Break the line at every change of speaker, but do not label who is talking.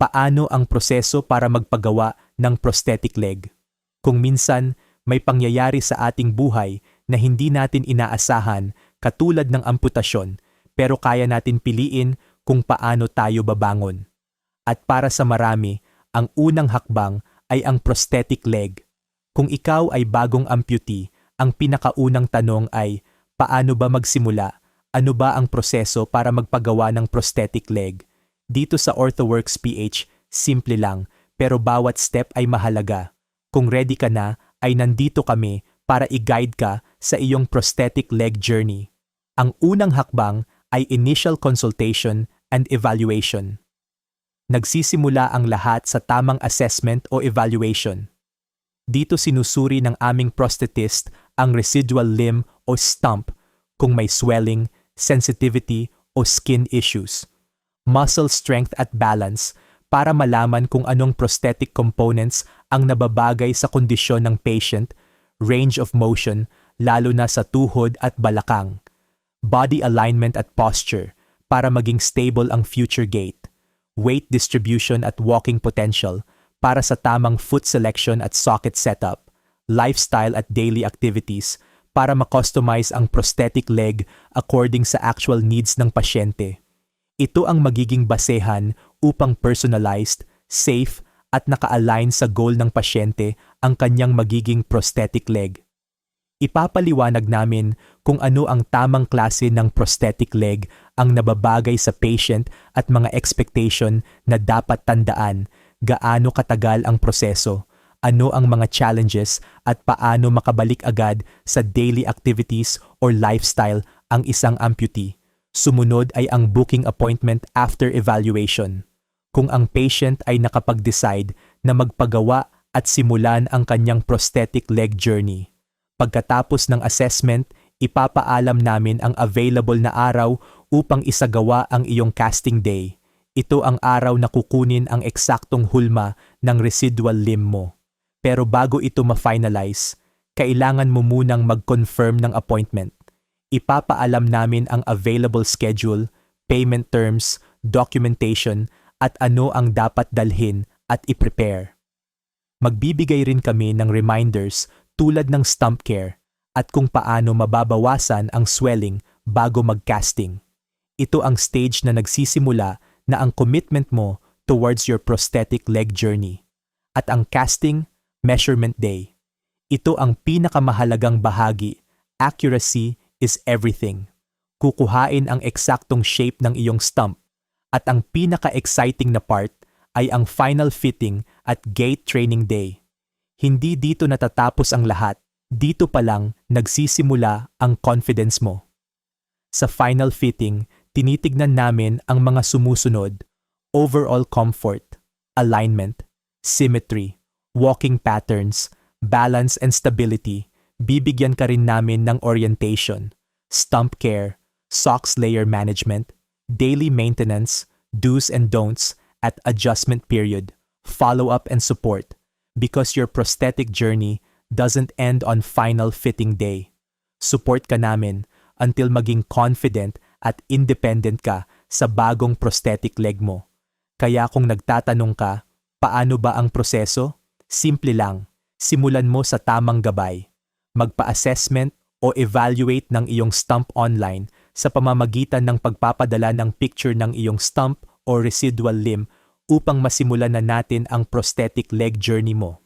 paano ang proseso para magpagawa ng prosthetic leg. Kung minsan may pangyayari sa ating buhay na hindi natin inaasahan katulad ng amputasyon pero kaya natin piliin kung paano tayo babangon. At para sa marami, ang unang hakbang ay ang prosthetic leg. Kung ikaw ay bagong amputee, ang pinakaunang tanong ay paano ba magsimula? Ano ba ang proseso para magpagawa ng prosthetic leg? Dito sa OrthoWorks PH, simple lang, pero bawat step ay mahalaga. Kung ready ka na, ay nandito kami para i-guide ka sa iyong prosthetic leg journey. Ang unang hakbang ay initial consultation and evaluation. Nagsisimula ang lahat sa tamang assessment o evaluation. Dito sinusuri ng aming prosthetist ang residual limb o stump kung may swelling, sensitivity o skin issues muscle strength at balance para malaman kung anong prosthetic components ang nababagay sa kondisyon ng patient, range of motion, lalo na sa tuhod at balakang, body alignment at posture para maging stable ang future gait, weight distribution at walking potential para sa tamang foot selection at socket setup, lifestyle at daily activities para ma-customize ang prosthetic leg according sa actual needs ng pasyente. Ito ang magiging basehan upang personalized, safe, at naka-align sa goal ng pasyente ang kanyang magiging prosthetic leg. Ipapaliwanag namin kung ano ang tamang klase ng prosthetic leg ang nababagay sa patient at mga expectation na dapat tandaan, gaano katagal ang proseso, ano ang mga challenges at paano makabalik agad sa daily activities or lifestyle ang isang amputee. Sumunod ay ang booking appointment after evaluation. Kung ang patient ay nakapag-decide na magpagawa at simulan ang kanyang prosthetic leg journey. Pagkatapos ng assessment, ipapaalam namin ang available na araw upang isagawa ang iyong casting day. Ito ang araw na kukunin ang eksaktong hulma ng residual limb mo. Pero bago ito ma-finalize, kailangan mo munang mag-confirm ng appointment ipapaalam namin ang available schedule, payment terms, documentation, at ano ang dapat dalhin at i-prepare. Magbibigay rin kami ng reminders tulad ng stump care at kung paano mababawasan ang swelling bago mag-casting. Ito ang stage na nagsisimula na ang commitment mo towards your prosthetic leg journey. At ang casting, measurement day. Ito ang pinakamahalagang bahagi, accuracy is everything. Kukuhain ang eksaktong shape ng iyong stump at ang pinaka-exciting na part ay ang final fitting at gate training day. Hindi dito natatapos ang lahat, dito pa lang nagsisimula ang confidence mo. Sa final fitting, tinitignan namin ang mga sumusunod, overall comfort, alignment, symmetry, walking patterns, balance and stability, bibigyan ka rin namin ng orientation, stump care, socks layer management, daily maintenance, do's and don'ts at adjustment period, follow-up and support because your prosthetic journey doesn't end on final fitting day. Support ka namin until maging confident at independent ka sa bagong prosthetic leg mo. Kaya kung nagtatanong ka, paano ba ang proseso? Simple lang, simulan mo sa tamang gabay magpa-assessment o evaluate ng iyong stump online sa pamamagitan ng pagpapadala ng picture ng iyong stump o residual limb upang masimulan na natin ang prosthetic leg journey mo.